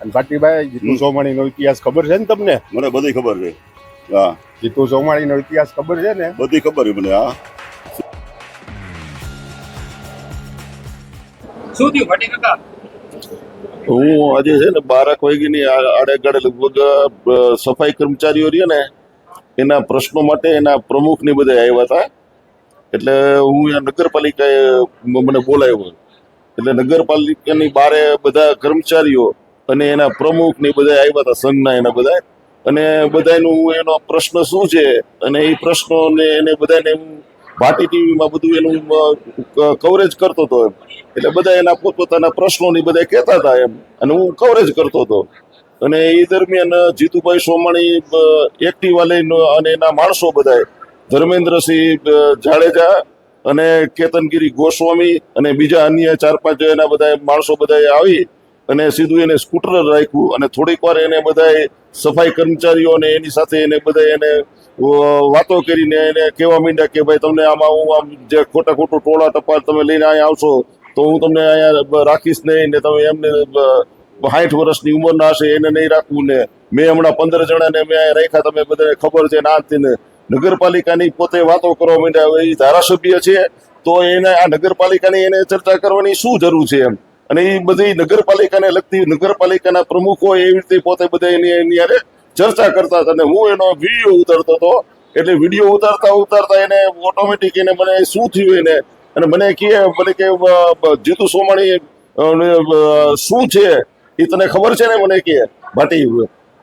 અને ભાટીભાઈ જીતુ સોમાણીનો ઇતિહાસ ખબર છે ને તમને? મને બધી ખબર છે. હા. જીતુ સોમાણીનો ઇતિહાસ ખબર છે ને? બધી ખબર છે મને હા. શું થયું ભટ્ટી કાકા હું આજે છે ને બારક વાગ્યાની આડેગાડે લગભગ સફાઈ કર્મચારીઓ રહ્યા ને એના પ્રશ્નો માટે એના પ્રમુખ ને બધા આવ્યા હતા. એટલે હું નગરપાલિકાએ મને બોલાવ્યો. એટલે નગરપાલિકાની બારે બધા કર્મચારીઓ અને એના પ્રમુખ ને બધા આવ્યા હતા સંઘના એના બધા અને બધાનું એનો પ્રશ્ન શું છે? અને એ પ્રશ્નોને એને બધાને હું ભાટી ટીવીમાં બધું એનું કવરેજ કરતો હતો એમ. એટલે બધા એના પોતપોતાના પ્રશ્નોની બધા કહેતા હતા એમ. અને હું કવરેજ કરતો હતો. અને એ દરમિયાન જીતુભાઈ સોમાણી એક્ટિવા લઈને અને એના માણસો બધાએ, ધર્મેન્દ્રસિંહ જાડેજા અને કેતનગીરી ગોસ્વામી અને બીજા અન્ય ચાર પાંચ એના બધા માણસો બધાએ આવી અને સીધું એને સ્કૂટર રાખ્યું. અને થોડીક વાર એને બધાએ સફાઈ કર્મચારીઓ અને એની સાથે એને બધા એને વાતો કરીને એને કહેવા માંડ્યા કે ભાઈ તમને આમાં હું આમ જે ખોટા ખોટું ટોળા ટપાલ તમે લઈને અહીંયા આવશો, તો હું તમને અહીંયા રાખીશ નહીં ને તમે એમને સાઠ વર્ષની ઉંમરના હશે, એને નહીં રાખવું ને મેં હમણાં પંદર જણાને મેં અહીંયા રાખ્યા, તમે બધાને ખબર છે ના ને. નગરપાલિકાની પોતે વાતો કરવા માંડ્યા, એ ધારાસભ્ય છે, તો એને આ નગરપાલિકાની એને ચર્ચા કરવાની શું જરૂર છે એમ? અને એ બધી નગરપાલિકાને લગતી નગરપાલિકાના પ્રમુખો એવી રીતે પોતે બધા એની એની હારે ચર્ચા કરતા હતા. અને હું એનો વીડિયો ઉતારતો હતો. એટલે વીડિયો ઉતારતા ઉતારતા એને ઓટોમેટિક એને મને શું થયું એને? અને મને કહે મને કે જીતુ સોમાણી શું છે? એ તને ખબર છે ને? મને કહે ભાટી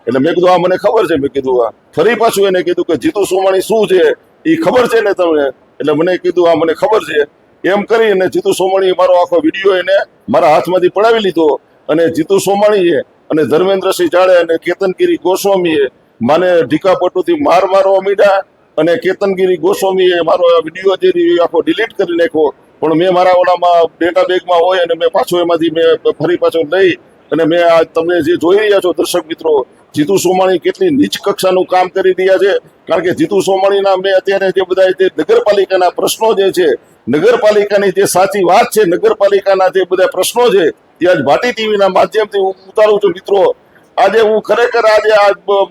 એટલે મેં કીધું આ મને ખબર છે. મેં કીધું આ ફરી પાછું એને કીધું કે, જીતુ સોમાણી શું છે? એ ખબર છે ને તમને? એટલે મને કીધું આ મને ખબર છે. એમ કરી અને જીતુ સોમાણીએ મારો આખો વીડિયો એને મારા હાથમાંથી પડાવી લીધો. અને જીતુ સોમાણીએ અને ધર્મેન્દ્રસિંહ જાડે અને કેતનગીરી ગોસ્વામીએ મને ઢીકાપટુથી માર મારવા માંડ્યા અને કેતનગીરી ગોસ્વામીએ મારો વીડિયો જે આખો ડિલીટ કરી નાખ્યો. પણ મેં મારા ઓલામાં ડેટા બેગમાં હોય અને મેં પાછો એમાંથી મેં ફરી પાછો લઈ અને મેં આ તમે જે જોઈ રહ્યા છો દર્શક મિત્રો, જીતુ સોમાણી કેટલી નીચ કક્ષાનું કામ કરી રહ્યા છે. કારણ કે જીતુ સોમાણીના મેં અત્યારે જે બધા જે નગરપાલિકાના પ્રશ્નો જે છે નગરપાલિકાની જે સાચી વાત છે, નગરપાલિકાના જે બધા પ્રશ્નો છે તે આજ ભાટી ટીવીના માધ્યમથી હું ઉતારું છું મિત્રો. આજે હું ખરેખર આજે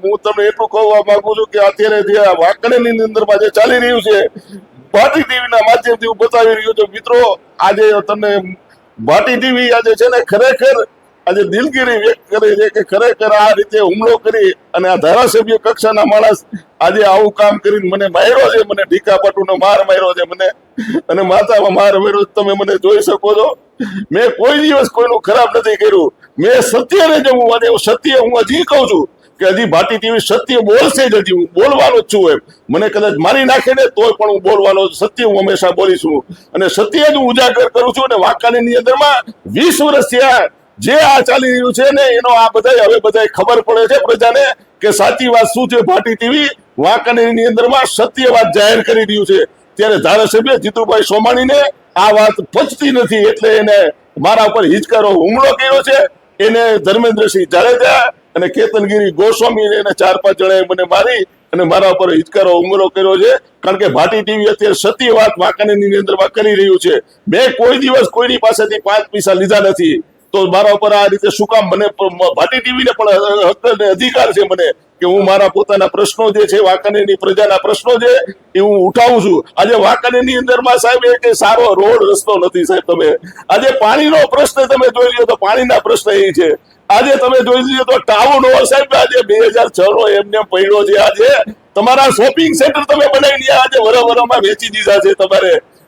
હું તમને એટલું કહેવા માંગુ છું કે અત્યારે જે વાંકણીની અંદરમાં જે ચાલી રહ્યું છે, ભાટી ટીવીના માધ્યમથી હું બતાવી રહ્યો છું. મિત્રો, આજે તમને ભાટી ટીવી આજે છે ને ખરેખર આજે દિલગીરી વ્યક્ત કરી છે કે ખરેખર આ રીતે હુમલો કરી અને આ ધારાસભ્ય કક્ષાના માણસ આજે આવું કામ કરીને મને માર્યો છે, મને ઢીકા માર માર્યો છે, મને અને માથામાં માર માર્યો તમે મને જોઈ શકો છો. મેં કોઈ દિવસ કોઈનું ખરાબ નથી કર્યું. મેં સત્યને જ હું અને સત્ય હું હજી કહું છું કે હજી ભાટી ટીવી સત્ય બોલશે જ હજી. હું બોલવાનો જ છું એમ. મને કદાચ મારી નાખે ને તોય પણ હું બોલવાનો સત્ય હું હંમેશા બોલીશું અને સત્ય જ હું ઉજાગર કરું છું અને વાંકાની અંદરમાં વીસ વર્ષ થયા જે આ ચાલી રહ્યું છે ને, એનો આ બધાય હવે બધાય ખબર પડે છે પ્રજાને કે સાચી વાત શું છે ભાટી ટીવી? વાંકાનેરની અંદરમાં સત્ય વાત જાહેર કરી રહ્યું છે. ત્યારે ધારાસભ્ય જીતુભાઈ સોમાણીને આ વાત પચતી નથી એટલે એને મારા ઉપર હિચકારો હુમલો કર્યો છે. એને ધર્મેન્દ્રસિંહ જાડેજા અને કેતનગીરી ગોસ્વામી એને ચાર પાંચ જણાએ મને મારી અને મારા ઉપર હિચકારો હુમલો કર્યો છે. કારણ કે ભાટી ટીવી અત્યારે સત્ય વાત વાંકાનેરની અંદરમાં કરી રહ્યું છે. મેં કોઈ દિવસ કોઈની પાસેથી પાંચ પૈસા લીધા નથી. તો મારા ઉપર આ રીતે શું કામ? મને ભાટી ટીવીને પણ હક અધિકાર છે મને કે હું મારા પોતાના પ્રશ્નો જે છે, વાંકાનેરની પ્રજાના પ્રશ્નો છે, એ હું ઉઠાવું છું. આજે વાંકાનેરની અંદરમાં સાહેબ એ કે સારો રોડ રસ્તો નથી સાહેબ તમે. આજે પાણીનો પ્રશ્ન તમે જોઈ લો તો પાણીના પ્રશ્ન એ છે. આજે તમે જોઈ લીધો તો ટાઉન હોલ સાહેબ આજે બે હજાર છ નો એમને પડ્યો છે. આજે તમારા શોપિંગ સેન્ટર તમે બનાવીને આજે વરવરમાં વેચી દીધા છે તમારે.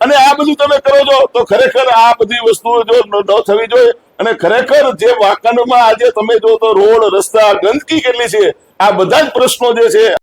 અને આ બધું તમે કરો છો, તો ખરેખર આ બધી વસ્તુઓ જો ન થવી જોઈએ. અને ખરેખર જે વાંકાનેરમાં આજે તમે જો તો રોડ, રસ્તા, ગંદકી કેટલી છે, આ બધા જ પ્રશ્નો જે છે